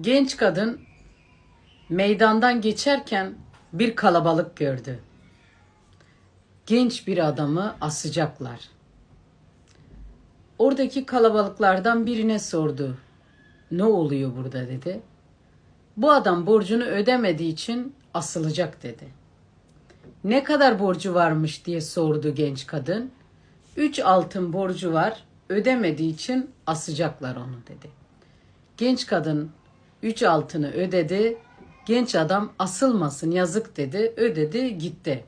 Genç kadın meydandan geçerken bir kalabalık gördü. Genç bir adamı asacaklar. Oradaki kalabalıklardan birine sordu. Ne oluyor burada dedi. Bu adam borcunu ödemediği için asılacak dedi. Ne kadar borcu varmış diye sordu genç kadın. Üç altın borcu var, ödemediği için asacaklar onu dedi. Genç kadın üç altını ödedi. Genç adam asılmasın yazık dedi. Ödedi gitti.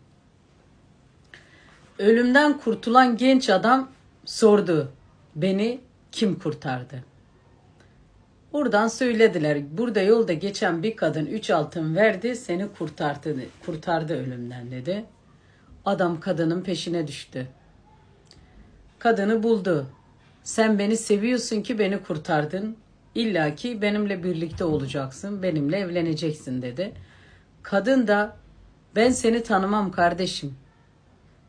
Ölümden kurtulan genç adam sordu. Beni kim kurtardı? Buradan söylediler. Burada yolda geçen bir kadın üç altın verdi seni kurtardı, kurtardı ölümden dedi. Adam kadının peşine düştü. Kadını buldu. Sen beni seviyorsun ki beni kurtardın. İlla ki benimle birlikte olacaksın, benimle evleneceksin dedi. Kadın da ben seni tanımam kardeşim.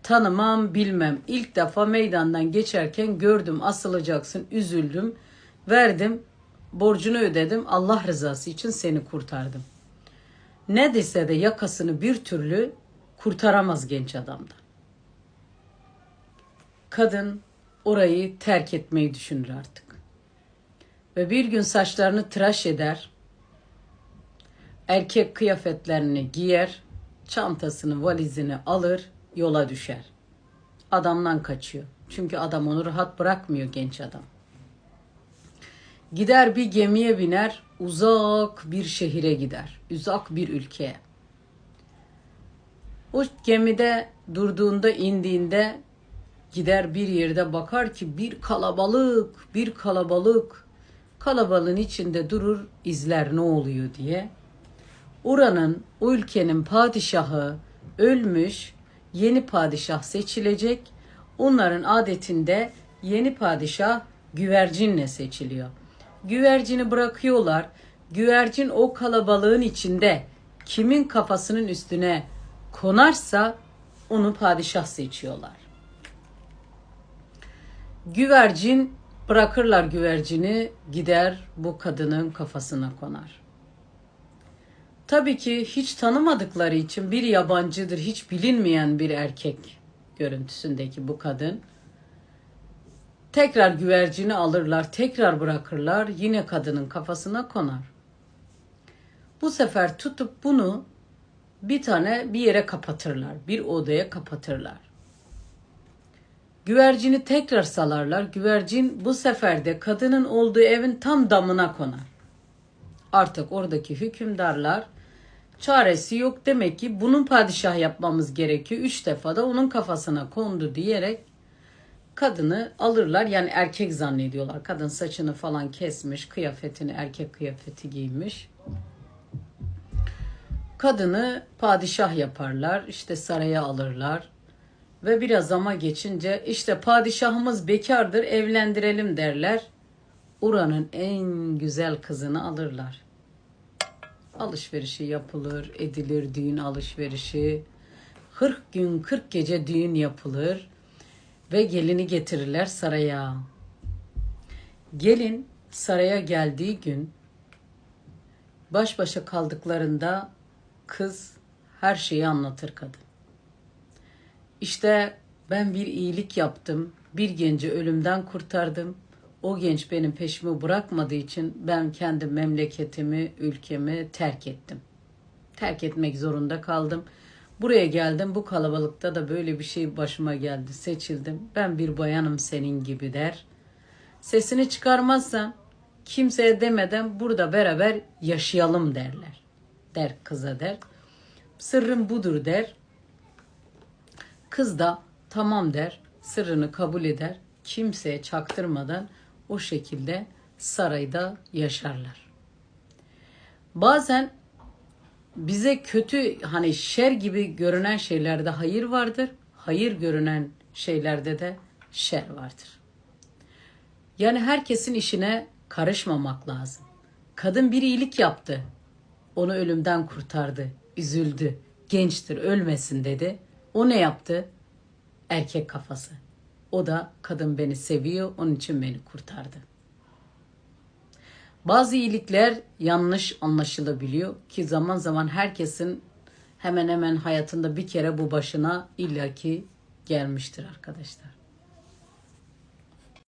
Tanımam, bilmem. İlk defa meydandan geçerken gördüm, asılacaksın, üzüldüm. Verdim, borcunu ödedim. Allah rızası için seni kurtardım. Ne dese de yakasını bir türlü kurtaramaz genç adamda. Kadın orayı terk etmeyi düşünür artık. Ve bir gün saçlarını tıraş eder, erkek kıyafetlerini giyer, çantasını, valizini alır, yola düşer. Adamdan kaçıyor. Çünkü adam onu rahat bırakmıyor genç adam. Gider bir gemiye biner, uzak bir şehire gider, uzak bir ülkeye. O gemide durduğunda, indiğinde gider bir yerde bakar ki bir kalabalık, bir kalabalık. Kalabalığın içinde durur, izler ne oluyor diye. Oranın, o ülkenin padişahı ölmüş, yeni padişah seçilecek. Onların adetinde yeni padişah güvercinle seçiliyor. Güvercini bırakıyorlar. Güvercin o kalabalığın içinde kimin kafasının üstüne konarsa onu padişah seçiyorlar. Güvercin bırakırlar güvercini gider bu kadının kafasına konar. Tabii ki hiç tanımadıkları için bir yabancıdır, hiç bilinmeyen bir erkek görüntüsündeki bu kadın. Tekrar güvercini alırlar, tekrar bırakırlar, yine kadının kafasına konar. Bu sefer tutup bunu bir tane bir yere kapatırlar, bir odaya kapatırlar. Güvercini tekrar salarlar. Güvercin bu sefer de kadının olduğu evin tam damına konar. Artık oradaki hükümdarlar çaresi yok demek ki bunun padişah yapmamız gerekiyor. Üç defa da onun kafasına kondu diyerek kadını alırlar. Yani erkek zannediyorlar. Kadın saçını falan kesmiş, kıyafetini erkek kıyafeti giymiş. Kadını padişah yaparlar. işte saraya alırlar. Ve biraz ama geçince işte padişahımız bekardır evlendirelim derler. Uranın en güzel kızını alırlar. Alışverişi yapılır, edilir düğün alışverişi. 40 gün 40 gece düğün yapılır ve gelini getirirler saraya. Gelin saraya geldiği gün baş başa kaldıklarında kız her şeyi anlatır kadın. İşte ben bir iyilik yaptım. Bir genci ölümden kurtardım. O genç benim peşimi bırakmadığı için ben kendi memleketimi, ülkemi terk ettim. Terk etmek zorunda kaldım. Buraya geldim. Bu kalabalıkta da böyle bir şey başıma geldi. Seçildim. Ben bir bayanım senin gibi der. Sesini çıkarmazsan kimseye demeden burada beraber yaşayalım derler. Der kıza der. Sırrım budur der. Kız da tamam der, sırrını kabul eder, kimseye çaktırmadan o şekilde sarayda yaşarlar. Bazen bize kötü hani şer gibi görünen şeylerde hayır vardır, hayır görünen şeylerde de şer vardır. Yani herkesin işine karışmamak lazım. Kadın bir iyilik yaptı. Onu ölümden kurtardı. Üzüldü. Gençtir, ölmesin dedi. O ne yaptı? Erkek kafası. O da kadın beni seviyor, onun için beni kurtardı. Bazı iyilikler yanlış anlaşılabiliyor ki zaman zaman herkesin hemen hemen hayatında bir kere bu başına illaki gelmiştir arkadaşlar.